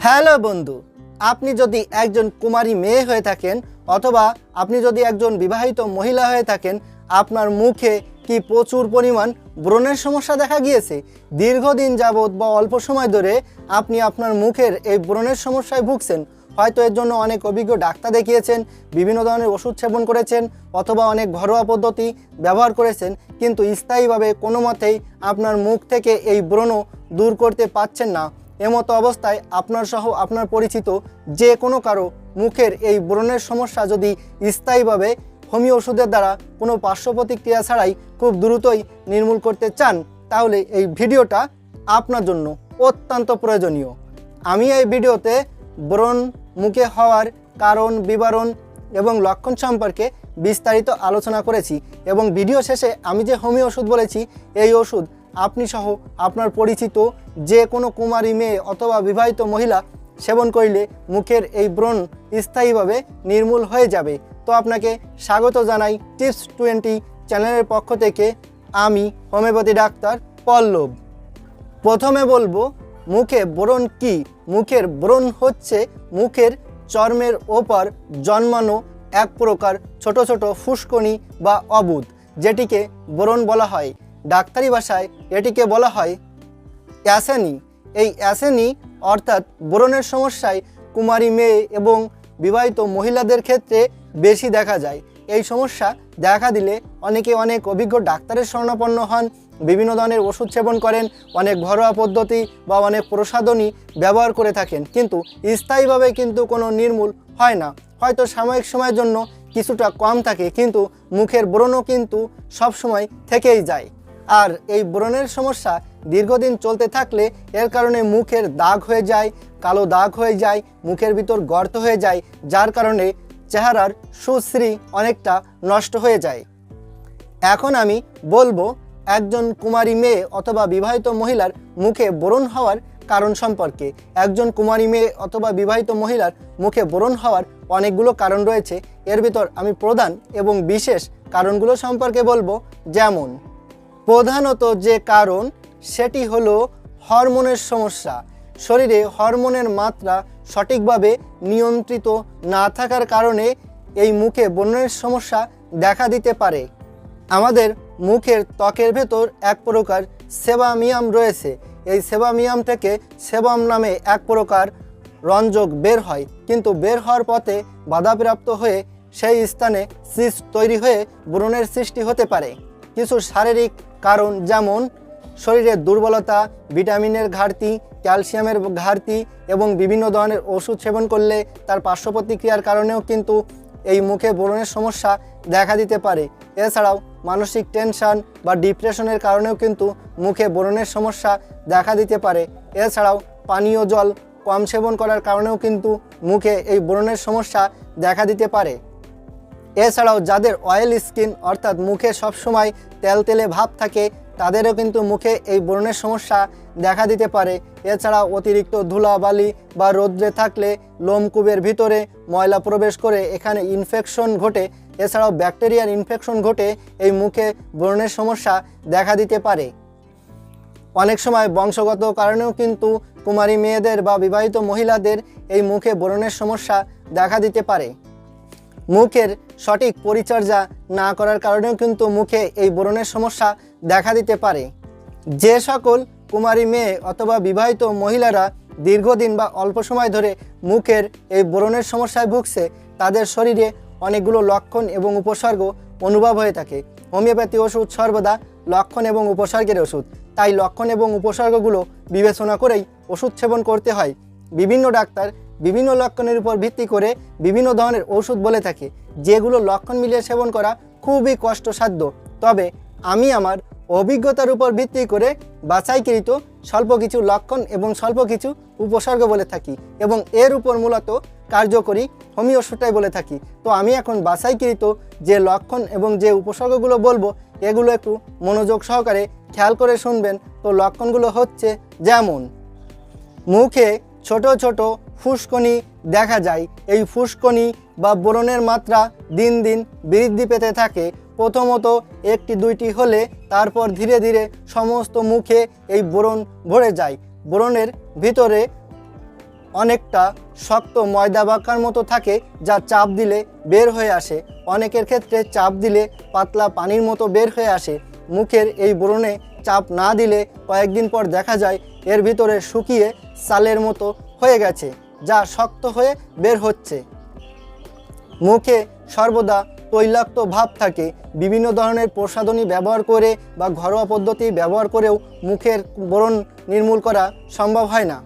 Hello বন্ধু, আপনি যদি একজন কুমারী মেয়ে হয়ে থাকেন অথবা আপনি যদি একজন বিবাহিত মহিলা হয়ে থাকেন, আপনার মুখে কি প্রচুর পরিমাণ ব্রণের সমস্যা দেখা গিয়েছে? দীর্ঘদিন যাবৎ বা অল্প সময় ধরে আপনি আপনার মুখের এই ব্রণের সমস্যায় ভুগছেন। হয়তো এর জন্য অনেক অভিজ্ঞ ডাক্তার দেখিয়েছেন, বিভিন্ন ধরনের ওষুধ সেবন করেছেন অথবা অনেক ঘরোয়া পদ্ধতি ব্যবহার করেছেন, কিন্তু স্থায়ীভাবে কোনো মতেই আপনার মুখ থেকে এই ব্রণ দূর করতে পারছেন না। এমতো অবস্থায় আপনার সহ আপনার পরিচিত যে কোনো কারও মুখের এই ব্রণের সমস্যা যদি স্থায়ীভাবে হোমিও ওষুধের দ্বারা কোনো পার্শ্ব প্রতিক্রিয়া ছাড়াই খুব দ্রুতই নির্মূল করতে চান, তাহলে এই ভিডিওটা আপনার জন্য অত্যন্ত প্রয়োজনীয়। আমি এই ভিডিওতে ব্রণ, মুখে হওয়ার কারণ, বিবরণ এবং লক্ষণ সম্পর্কে বিস্তারিত আলোচনা করেছি এবং ভিডিও শেষে আমি যে হোমিও ওষুধ বলেছি, এই ওষুধ আপনি সহ আপনার পরিচিত যে কোনো কুমারী মেয়ে অথবা বিবাহিত মহিলা সেবন করলে মুখের এই ব্রণ স্থায়ীভাবে নির্মূল হয়ে যাবে। তো আপনাকে স্বাগত জানাই টিপস টোয়েন্টি চ্যানেলের পক্ষ থেকে। আমি হোমিওপ্যাথি ডাক্তার পল্লব। প্রথমে বলব, মুখে ব্রণ কি? মুখের ব্রণ হচ্ছে মুখের চর্মের ওপর জন্মানো এক প্রকার ছোট ছোট ফুসকনি বা অবুধ যেটিকে ব্রণ বলা হয়। ডাক্তারি ভাষায় এটিকে বলা হয় অ্যাসেনি। এই অ্যাসেনি অর্থাৎ ব্রণের সমস্যায় কুমারী মেয়ে এবং বিবাহিত মহিলাদের ক্ষেত্রে বেশি দেখা যায়। এই সমস্যা দেখা দিলে অনেকে অনেক অভিজ্ঞ ডাক্তারের শরণাপন্ন হন, বিভিন্ন ধরনের ওষুধ সেবন করেন, অনেক ঘরোয়া পদ্ধতি বা অনেক প্রসাধনী ব্যবহার করে থাকেন। কিন্তু স্থায়ীভাবে কিন্তু কোনো নির্মূল হয় না। হয়তো সাময়িক সময়ের জন্য কিছুটা কম থাকে, কিন্তু মুখের ব্রণও কিন্তু সবসময় থেকেই যায়। আর এই ব্রণের সমস্যা দীর্ঘদিন চলতে থাকলে এর কারণে মুখের দাগ হয়ে যায়, কালো দাগ হয়ে যায়, মুখের ভিতর গর্ত হয়ে যায়, যার কারণে চেহারার সুশ্রী অনেকটা নষ্ট হয়ে যায়। এখন আমি বলব একজন কুমারী মেয়ে অথবা বিবাহিত মহিলার মুখে ব্রণ হওয়ার কারণ সম্পর্কে। একজন কুমারী মেয়ে অথবা বিবাহিত মহিলার মুখে ব্রণ হওয়ার অনেকগুলো কারণ রয়েছে। এর ভিতর আমি প্রধান এবং বিশেষ কারণগুলো সম্পর্কে বলব। যেমন প্রধানত যে কারণ, সেটি হলো হরমোনের সমস্যা। শরীরে হরমোনের মাত্রা সঠিকভাবে নিয়ন্ত্রিত না থাকার কারণে এই মুখে ব্রণের সমস্যা দেখা দিতে পারে। আমাদের মুখের ত্বকের ভেতর এক প্রকার সেবামিয়াম রয়েছে। এই সেবামিয়াম থেকে সেবাম নামে এক প্রকার রঞ্জক বের হয়, কিন্তু বের হওয়ার পথে বাধাপ্রাপ্ত হয়ে সেই স্থানে সিস্ট তৈরি হয়ে ব্রণের সৃষ্টি হতে পারে। কিছু শারীরিক কারণ যেমন শরীরের দুর্বলতা, ভিটামিনের ঘাটতি, ক্যালসিয়ামের ঘাটতি এবং বিভিন্ন ধরনের ওষুধ সেবন করলে তার পার্শ্ব প্রতিক্রিয়ার কারণেও কিন্তু এই মুখে ব্রণের সমস্যা দেখা দিতে পারে। এছাড়াও মানসিক টেনশন বা ডিপ্রেশনের কারণেও কিন্তু মুখে ব্রণের সমস্যা দেখা দিতে পারে। এছাড়াও পানীয় জল কম সেবন করার কারণেও কিন্তু মুখে এই ব্রণের সমস্যা দেখা দিতে পারে। এছাড়াও যাদের অয়েল স্কিন অর্থাৎ মুখে সবসময় তেলতেলে ভাব থাকে, তাদেরও কিন্তু মুখে এই ব্রণের সমস্যা দেখা দিতে পারে। এছাড়া অতিরিক্ত ধুলাবালি বা রৌদ্রে থাকলে লোমকূপের ভিতরে ময়লা প্রবেশ করে এখানে ইনফেকশন ঘটে। এছাড়াও ব্যাকটেরিয়ার ইনফেকশন ঘটে, এই মুখে ব্রণের সমস্যা দেখা দিতে পারে। অনেক সময় বংশগত কারণেও কিন্তু কুমারী মেয়েদের বা বিবাহিত মহিলাদের এই মুখে ব্রণের সমস্যা দেখা দিতে পারে। মুখের সঠিক পরিচর্যা না করার কারণেও কিন্তু মুখে এই ব্রণের সমস্যা দেখা দিতে পারে। যে সকল কুমারী মেয়ে অথবা বিবাহিত মহিলারা দীর্ঘদিন বা অল্প সময় ধরে মুখের এই ব্রণের সমস্যায় ভুগছে, তাদের শরীরে অনেকগুলো লক্ষণ এবং উপসর্গ অনুভব হয়ে থাকে। হোমিওপ্যাথি ওষুধ সর্বদা লক্ষণ এবং উপসর্গের ওষুধ। তাই লক্ষণ এবং উপসর্গগুলো বিবেচনা করেই ওষুধ সেবন করতে হয়। বিভিন্ন ডাক্তার বিভিন্ন লক্ষণের উপর ভিত্তি করে বিভিন্ন ধরনের ওষুধ বলে থাকে, যেগুলো লক্ষণ মিলিয়ে সেবন করা খুবই কষ্টসাধ্য। তবে আমি আমার অভিজ্ঞতার উপর ভিত্তি করে বাছাইকৃত স্বল্প কিছু লক্ষণ এবং স্বল্প কিছু উপসর্গ বলে থাকি এবং এর উপর মূলত কার্যকরী হোমিও ওষুধটাই বলে থাকি। তো আমি এখন বাছাইকৃত যে লক্ষণ এবং যে উপসর্গগুলো বলব, এগুলো একটু মনোযোগ সহকারে খেয়াল করে শুনবেন। তো লক্ষণগুলো হচ্ছে যেমন, মুখে ছোট ছোট ফুসকনি দেখা যায়। এই ফুসকনি বা ব্রণের মাত্রা দিন দিন বৃদ্ধি পেতে থাকে। প্রথমত একটি দুইটি হলে তারপর ধীরে ধীরে সমস্ত মুখে এই ব্রণ ভরে যায়। ব্রণের ভিতরে অনেকটা শক্ত ময়দা বাঁকার মতো থাকে যা চাপ দিলে বের হয়ে আসে। অনেকের ক্ষেত্রে চাপ দিলে পাতলা পানির মতো বের হয়ে আসে। মুখের এই ব্রণে চাপ না দিলে কয়েকদিন পর দেখা যায় এর ভিতরে শুকিয়ে সালের মতো হয়ে গেছে। যা শক্ত হয়ে বের হচ্ছে। মুখে সর্বদা তৈলাক্ত ভাব থাকে। বিভিন্ন ধরনের প্রসাধনী ব্যবহার করে বা ঘরোয়া পদ্ধতি ব্যবহার করেও মুখের ব্রণ নির্মূল করা সম্ভব হয় না।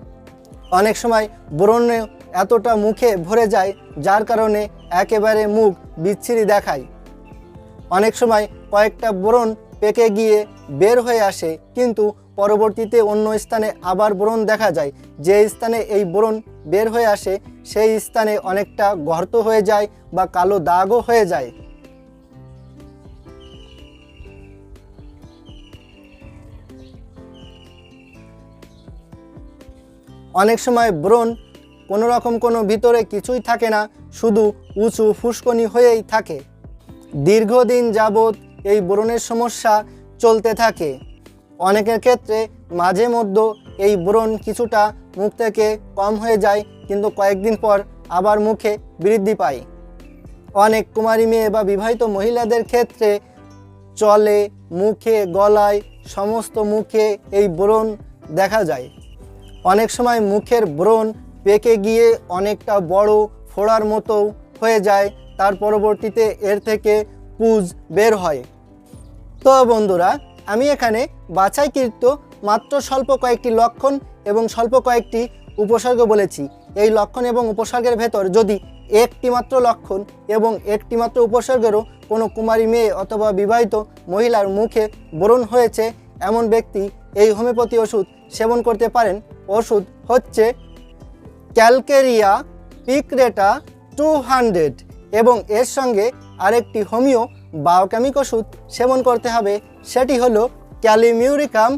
অনেক সময় ব্রণে এতটা মুখে ভরে যায়, যার কারণে একেবারে মুখ বিচ্ছিরি দেখায়। অনেক সময় কয়েকটা ব্রণ পেকে গিয়ে বের হয়ে আসে, কিন্তু পরবর্তীতে অন্য স্থানে আবার ব্রণ দেখা যায়। যে স্থানে এই ব্রণ বের হয়ে আসে, সেই স্থানে অনেকটা গর্ত হয়ে যায় বা কালো দাগও হয়ে যায়। অনেক সময় ব্রণ কোনো রকম কোনো ভিতরে কিছুই থাকে না, শুধু উঁচু ফুসকনি হয়েই থাকে। দীর্ঘদিন যাবৎ এই ব্রণের সমস্যা চলতে থাকে। অনেকের ক্ষেত্রে মাঝে মধ্যে এই ব্রণ কিছুটা মুখ থেকে কম হয়ে যায়, কিন্তু কয়েকদিন পর আবার মুখে বৃদ্ধি পায়। অনেক কুমারী মেয়ে বা বিবাহিত মহিলাদের ক্ষেত্রে চলে, মুখে, গলায়, সমস্ত মুখে এই ব্রণ দেখা যায়। অনেক সময় মুখের ব্রণ পেকে গিয়ে অনেকটা বড় ফোড়ার মতো হয়ে যায়, তার পরবর্তীতে এর থেকে পুজ বের হয়। তো বন্ধুরা আমি এখানে বাছাইকৃত মাত্র স্বল্প কয়েকটি লক্ষণ এবং স্বল্প কয়েকটি উপসর্গ বলেছি। এই লক্ষণ এবং উপসর্গের ভেতর যদি একটি মাত্র লক্ষণ এবং একটি মাত্র উপসর্গেরও কোনো কুমারী মেয়ে অথবা বিবাহিত মহিলার মুখে ব্রণ হয়েছে, এমন ব্যক্তি এই হোমিওপ্যাথি ওষুধ সেবন করতে পারেন। ওষুধ হচ্ছে ক্যালকেরিয়া পিকরেটা টু হান্ড্রেড এবং এর সঙ্গে আরেকটি হোমিও বায়োকেমিক ওষুধ সেবন করতে হবে, সেটি হলো ক্যালিমিউরিকাম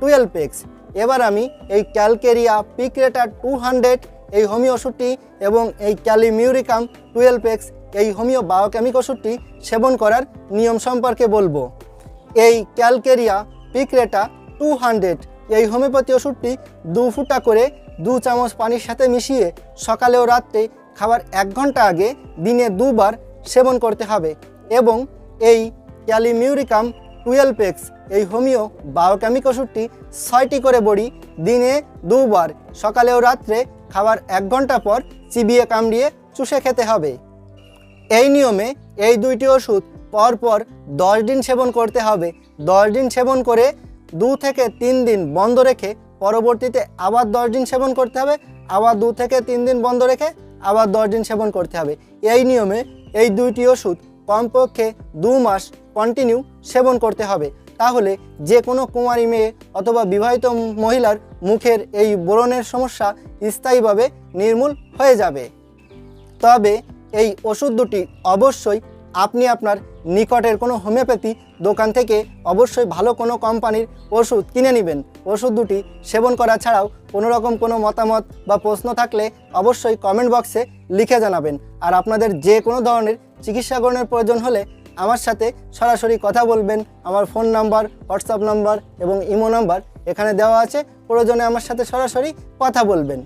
টুয়েলভ এক্স। এবার আমি এই ক্যালকেরিয়া পিকরেটা টু হান্ড্রেড, এই হোমিও ওষুধটি এবং এই ক্যালিমিউরিকাম টুয়েলভ এক্স, এই হোমিও বায়োকেমিক ওষুধটি সেবন করার নিয়ম সম্পর্কে বলব। এই ক্যালকেরিয়া পিকরেটা টু হান্ড্রেড, এই হোমিওপ্যাথি ওষুধটি দু ফুটা করে দু চামচ পানির সাথে মিশিয়ে সকালে ও রাত্রে খাবার এক ঘণ্টা আগে দিনে দুবার সেবন করতে হবে এবং এই ক্যালিমিউরিকাম টুয়েলভ এক্স এই হোমিও বায়োকেমিক ওষুধটি ছয়টি করে বড়ি, দিনে দুবার সকালে ও রাত্রে খাবার এক ঘণ্টা পর চিবিয়ে কামড়িয়ে চুষে খেতে হবে। এই নিয়মে এই দুইটি ওষুধ পরপর দশ দিন সেবন করতে হবে। দশ দিন সেবন করে দু থেকে তিন দিন বন্ধ রেখে পরবর্তীতে আবার দশ দিন সেবন করতে হবে। আবার দু থেকে তিন দিন বন্ধ রেখে আবার দশ দিন সেবন করতে হবে। এই নিয়মে এই দুইটি ওষুধ কমপক্ষে দু মাস কন্টিনিউ সেবন করতে হবে। তাহলে যে কোনো কুমারী মেয়ে অথবা বিবাহিত মহিলার মুখের এই ব্রণের সমস্যা স্থায়ীভাবে নির্মূল হয়ে যাবে। তবে এই ওষুধ দুটি অবশ্যই আপনি আপনার নিকটের কোনো হোমিওপ্যাথি দোকান থেকে অবশ্যই ভালো কোনো কোম্পানির ওষুধ কিনে নেবেন। ওষুধ দুটি সেবন করা ছাড়াও কোনো রকম কোনো মতামত বা প্রশ্ন থাকলে অবশ্যই কমেন্ট বক্সে লিখে জানাবেন। আর আপনাদের যে কোনো ধরনের চিকিৎসা গ্রহণের প্রয়োজন হলে আমার সাথে সরাসরি কথা বলবেন। আমার ফোন নাম্বার, হোয়াটসঅ্যাপ নাম্বার এবং ইমো নাম্বার এখানে দেওয়া আছে। প্রয়োজনে আমার সাথে সরাসরি কথা বলবেন।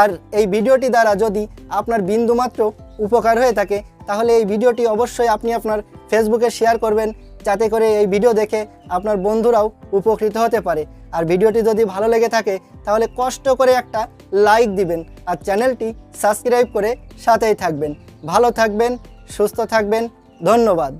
আর এই ভিডিওটি দ্বারা যদি আপনার বিন্দুমাত্র উপকার হয়ে থাকে তাহলে এই ভিডিওটি অবশ্যই আপনি আপনার ফেসবুকে শেয়ার করবেন, যাতে করে এই ভিডিও দেখে আপনার বন্ধুরাও উপকৃত হতে পারে। আর ভিডিওটি যদি ভালো লেগে থাকে, তাহলে কষ্ট করে একটা লাইক দিবেন আর চ্যানেলটি সাবস্ক্রাইব করে সাথেই থাকবেন। ভালো থাকবেন, সুস্থ থাকবেন, ধন্যবাদ।